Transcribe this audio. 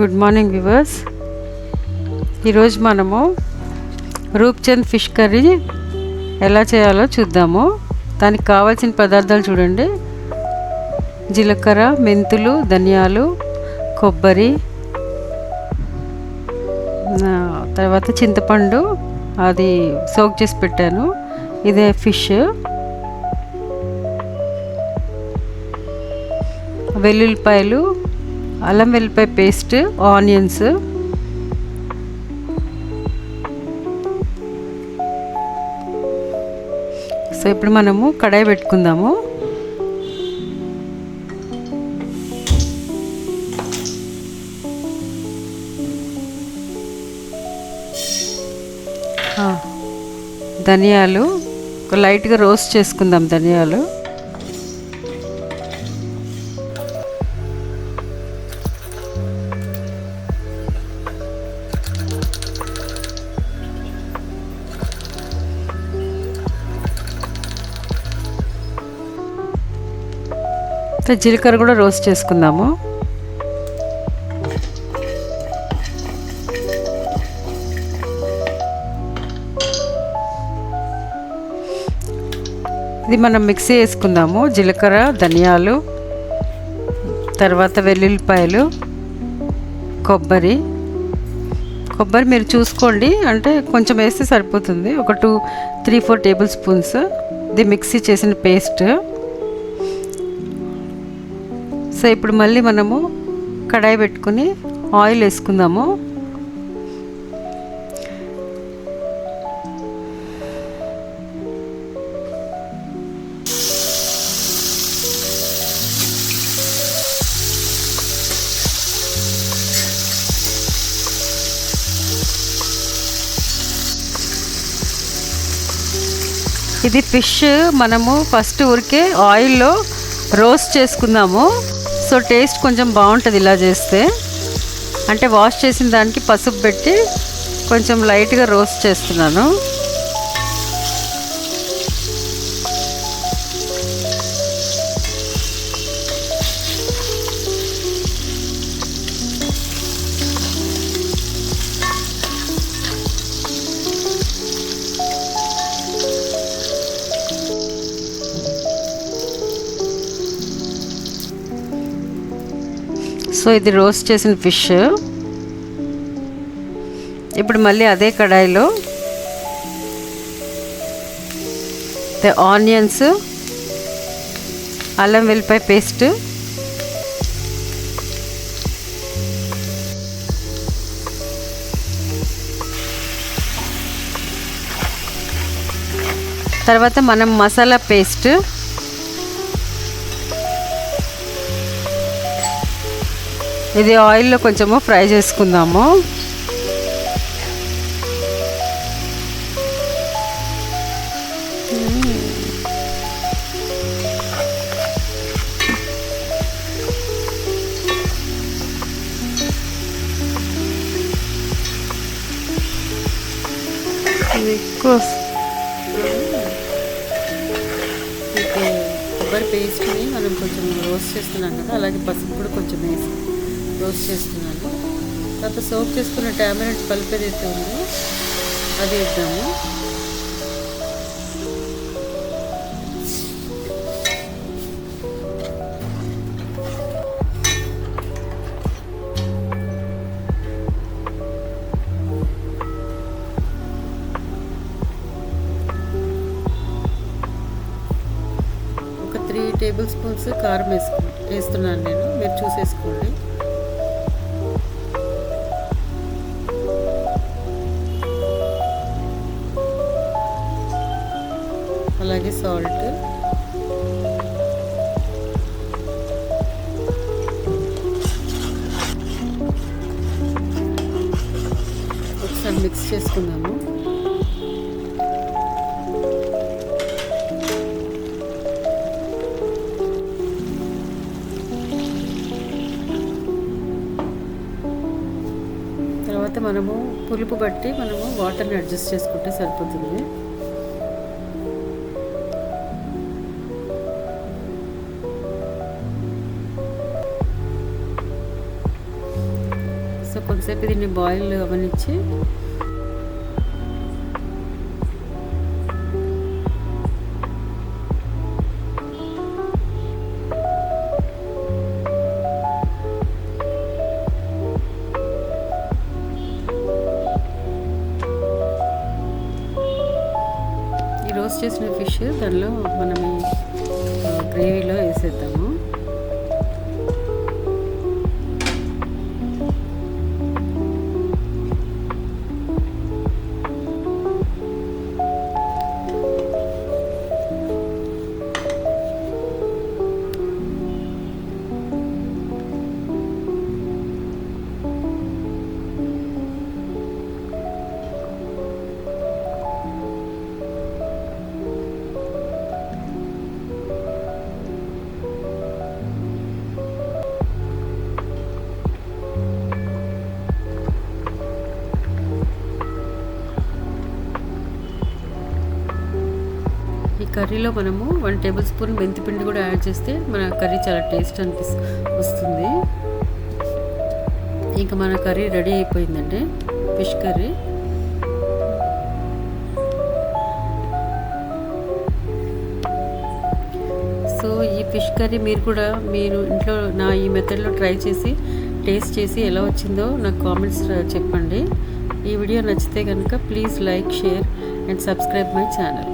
Good morning viewers ఈరోజు మనము Roopchand fish curry ఎలా చేయాలో చూద్దాము. దానికి కావాల్సిన పదార్థాలు చూడండి. జీలకర్ర మెంతులు ధనియాలు కొబ్బరి తర్వాత చింతపండు అది సోక్ చేసి పెట్టాను. ఇదే ఫిష్. వెల్లుల్లిపాయలు అల్లం వెల్లిపాయ పేస్ట్ ఆనియన్స్. సో ఇప్పుడు మనము కడాయి పెట్టుకుందాము. ధనియాలు ఒక లైట్గా రోస్ట్ చేసుకుందాం ధనియాలు. తర్వాత జీలకర్ర కూడా రోస్ట్ చేసుకుందాము. ఇది మనం మిక్సీ వేసుకుందాము. జీలకర్ర ధనియాలు తర్వాత వెల్లుల్లిపాయలు కొబ్బరి. కొబ్బరి మీరు చూసుకోండి. అంటే కొంచెం వేస్తే సరిపోతుంది. ఒక two three four tablespoons. ఇది మిక్సీ చేసిన పేస్ట్. సో ఇప్పుడు మళ్ళీ మనము కడాయి పెట్టుకుని ఆయిల్ వేసుకుందాము. ఇది ఫిష్ మనము ఫస్ట్ ఊరికే ఆయిల్లో రోస్ట్ చేసుకుందాము. సో టేస్ట్ కొంచెం బాగుంటుంది ఇలా చేస్తే. అంటే వాష్ చేసిన దానికి పసుపు పెట్టి కొంచెం లైట్గా రోస్ట్ చేస్తున్నాను. సో ఇది రోస్ట్ చేసిన ఫిష్. ఇప్పుడు మళ్ళీ అదే కడాయిలో ఆనియన్స్ అల్లం వెల్లిపాయ పేస్ట్. తర్వాత మనం మసాలా పేస్ట్ ఇది ఆయిల్లో కొంచెము ఫ్రై చేసుకుందాము. ఎక్కువ కొబ్బరి పేస్ట్ని మనం కొంచెం రోస్ట్ చేస్తున్నాం కదా అలాగే పసుపు కూడా కొంచెం వేసి రోస్ట్ చేస్తున్నాను. తర్వాత సోప్ చేసుకున్న టాబ్లెట్ పల్ప్ ఏదైతే ఉందో. అది ఇద్దాము ఒక త్రీ టేబుల్ స్పూన్స్ కారం వేసుకు వేస్తున్నాను నేను. మీరు చూసేసుకోండి. అలాగే సాల్ట్. ఒకసారి మిక్స్ చేసుకుందాము. తర్వాత మనము పులుపు బట్టి మనము వాటర్ని అడ్జస్ట్ చేసుకుంటే సరిపోతుంది. కొంతసేపు దీన్ని బాయిల్ అవనిచ్చి ఈ రోస్ట్ చేసిన ఫిష్ దానిలో మనం కర్రీలో మనము వన్ టేబుల్ స్పూన్ మెంతిపిండి కూడా యాడ్ చేస్తే మన కర్రీ చాలా టేస్ట్ అనిపి వస్తుంది. ఇంకా మన కర్రీ రెడీ అయిపోయిందండి. Fish curry. సో ఈ ఫిష్ కర్రీ మీరు కూడా మీరు ఇంట్లో నా ఈ మెథడ్లో ట్రై చేసి టేస్ట్ చేసి ఎలా వచ్చిందో నాకు కామెంట్స్ చెప్పండి. ఈ వీడియో నచ్చితే కనుక please like share and subscribe my channel.